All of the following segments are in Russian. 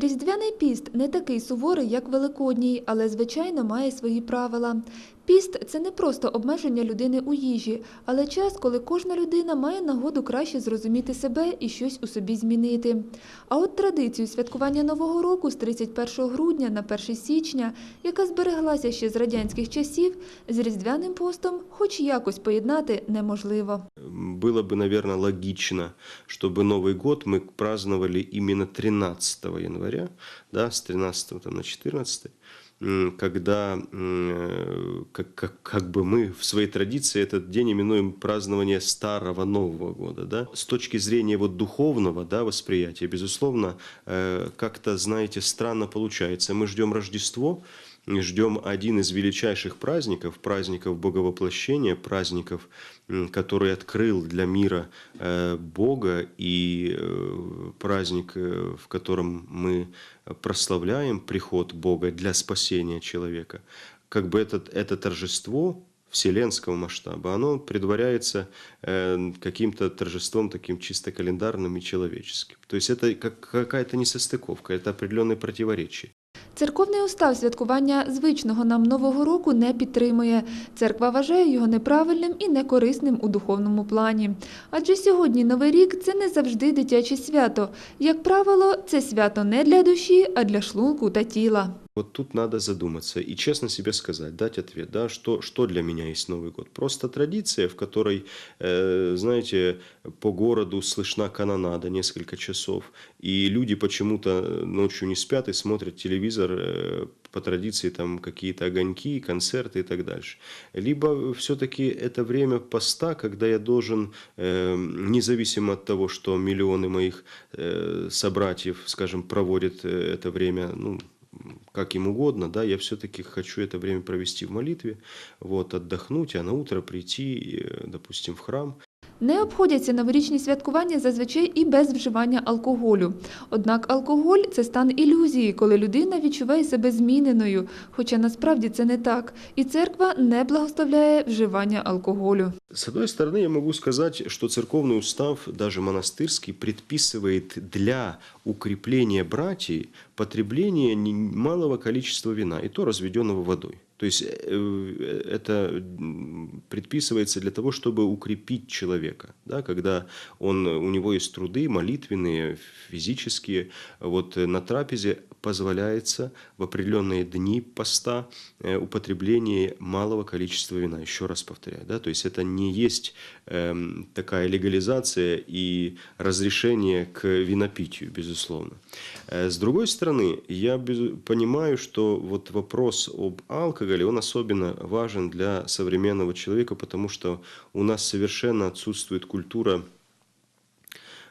Різдвяний піст не такий суворий, як Великодній, але, звичайно, має свої правила. Піст – це не просто обмеження людини у їжі, але час, коли кожна людина має нагоду краще зрозуміти себе і щось у собі змінити. А от традицію святкування Нового року з 31 грудня на 1 січня, яка збереглася ще з радянських часів, з Різдвяним постом хоч якось поєднати неможливо. Было бы, наверное, логично, чтобы Новый год мы праздновали именно 13 января, да, с 13 там, на 14, м, Когда м, э, как, как, как бы мы в своей традиции этот день именуем празднование Старого Нового года. Да? С точки зрения вот духовного да, восприятия, безусловно, э, как-то, знаете, странно получается. Мы ждем Рождество, ждем один из величайших праздников, праздников Боговоплощения, праздников, который открыл для мира э, Бога, и э, праздник, э, в котором мы прославляем приход Бога для спасения человека. Как бы этот, это торжество вселенского масштаба, оно предваряется каким-то торжеством таким чисто календарным и человеческим. То есть это как какая-то несостыковка, это определенные противоречия. Церковний устав святкування звичного нам Нового року не підтримує. Церква вважає його неправильним і некорисним у духовному плані. Адже сьогодні Новий рік це не завжди дитяче свято. Як правило, це свято не для душі, а для шлунку та тіла. Вот тут надо задуматься и честно себе сказать, дать ответ, да, что, что для меня есть Новый год. Просто традиция, в которой, э, знаете, по городу слышна канонада несколько часов, и люди почему-то ночью не спят и смотрят телевизор, э, по традиции там какие-то огоньки, концерты и так дальше. Либо все-таки это время поста, когда я должен, э, независимо от того, что миллионы моих э, собратьев, скажем, проводят э, это время, ну, как им угодно, да, я все-таки хочу это время провести в молитве, вот, отдохнуть, а на утро прийти, э, допустим, в храм, Не обходяться новорічні святкування зазвичай і без вживання алкоголю. Однак алкоголь це стан ілюзії, коли людина відчуває себе зміненою, хоча насправді це не так. І церква не благословляє вживання алкоголю. С одной стороны, я могу сказать, что церковный устав, даже монастырский, предписывает для укрепления братьев потребление малого количества вина, и то разведенного водой. То есть э, это м, предписывается для того, чтобы укрепить человека, да, когда он, у него есть труды молитвенные, физические, вот э, на трапезе позволяется в определенные дни поста э, употребление малого количества вина. Еще раз повторяю, да, то есть это не есть эм, такая легализация и разрешение к винопитию, безусловно. Э, С другой стороны, я понимаю, что вот вопрос об алкоголе, он особенно важен для современного человека, потому что у нас совершенно отсутствует культура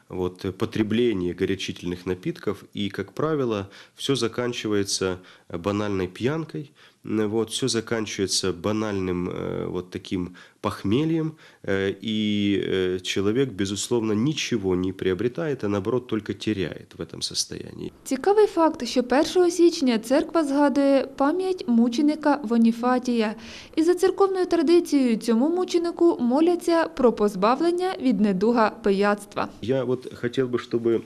вот, потребление горячительных напитков, и, как правило, все заканчивается банальной пьянкой, вот, все заканчивается банальным э, вот таким похмельем, э, и э, человек, безусловно, ничего не приобретает, а наоборот только теряет в этом состоянии. Цікавий факт, що 1 січня церква згадує пам'ять мученика Воніфатія. І за церковною традицією цьому мученику моляться про позбавлення від недуга пияцтва. Я вот хотел бы, чтобы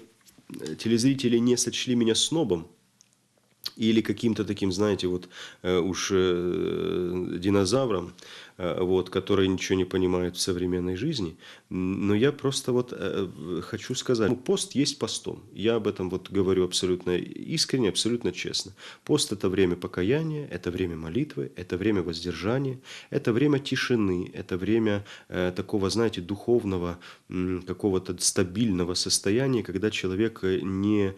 э, телезрители не сочли меня снобом или каким-то таким, знаете, вот э, уж э, динозавром, э, вот, который ничего не понимает в современной жизни. Но я просто вот хочу сказать, ну, пост есть постом. Я об этом вот говорю абсолютно искренне, абсолютно честно. Пост – это время покаяния, это время молитвы, это время воздержания, это время тишины, это время такого, знаете, духовного, какого-то стабильного состояния, когда человек не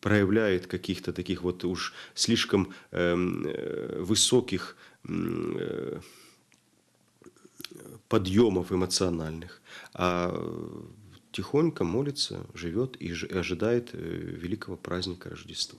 проявляет каких-то таких вот уж слишком эм, э, высоких э, подъемов эмоциональных, а тихонько молится, живет и ожидает э, великого праздника Рождества.